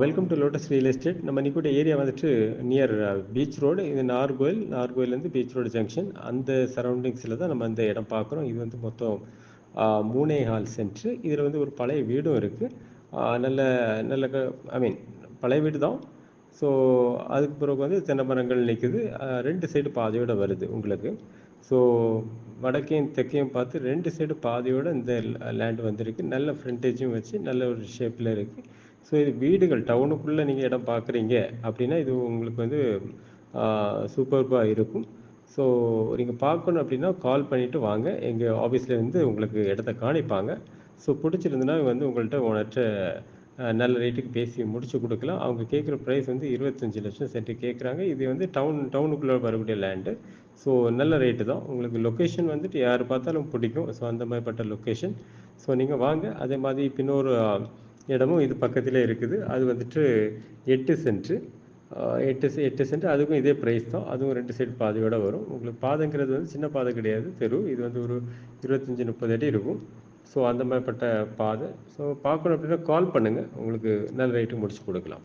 Welcome to lotus real estate நம்ம நிக்கூட area வந்துட்டு நியர் பீச் ரோடு இது நார்கோயில் நார்கோயிலேருந்து பீச் ரோடு ஜங்ஷன் அந்த சரௌண்டிங்ஸில் தான் நம்ம இந்த இடம் பார்க்குறோம். இது வந்து மொத்தம் மூணே ஹால் சென்ட்ரு இதில் வந்து ஒரு பழைய வீடும் இருக்குது நல்ல நல்ல ஐ மீன் பழைய வீடு தான். ஸோ அதுக்கு பிறகு வந்து தென்னை மரங்கள் நிற்குது ரெண்டு சைடு பாதையோடு வருது உங்களுக்கு. ஸோ வடக்கையும் தெற்கையும் பார்த்து ரெண்டு சைடு பாதையோட இந்த லேண்ட் வந்திருக்கு. நல்ல ஃப்ரண்டேஜும் வச்சு நல்ல ஒரு ஷேப்பில் இருக்குது ஸோ இது வீடுகள் டவுனுக்குள்ளே நீங்கள் இடம் பார்க்குறீங்க அப்படின்னா இது உங்களுக்கு வந்து சூப்பர்பாக இருக்கும். ஸோ நீங்கள் பார்க்கணும் அப்படின்னா கால் பண்ணிவிட்டு வாங்க. எங்கள் ஆஃபீஸில் இருந்து உங்களுக்கு இடத்த காணிப்பாங்க. ஸோ பிடிச்சிருந்துன்னா வந்து உங்கள்கிட்ட உனட்ட நல்ல ரேட்டுக்கு பேசி முடிச்சு கொடுக்கலாம். அவங்க கேட்குற ப்ரைஸ் வந்து இருபத்தஞ்சி லட்சம் சென்ட் கேட்குறாங்க இது வந்து டவுன் டவுனுக்குள்ளே வரக்கூடிய லேண்டு ஸோ நல்ல ரேட்டு தான். உங்களுக்கு லொக்கேஷன் வந்துட்டு யார் பார்த்தாலும் பிடிக்கும். ஸோ அந்த மாதிரிப்பட்ட லொக்கேஷன் ஸோ நீங்கள் வாங்க. அதே மாதிரி இப்போ இன்னொரு இடமும் இது பக்கத்தில் இருக்குது. அது வந்துட்டு எட்டு சென்ட்டு எட்டு செ- எட்டு சென்ட். அதுக்கும் இதே ப்ரைஸ் தான். அதுவும் ரெண்டு சைடு பாதையோடு வரும். உங்களுக்கு பாதைங்கிறது வந்து சின்ன பாதை கிடையாது. தெரு. இது வந்து ஒரு இருபத்தஞ்சி முப்பது அடி இருக்கும். ஸோ அந்த மாதிரிப்பட்ட பாதை. ஸோ பார்க்கணும் அப்படின்னா கால் பண்ணுங்கள் உங்களுக்கு நல்ல ரேட்டு முடிச்சு கொடுக்கலாம்.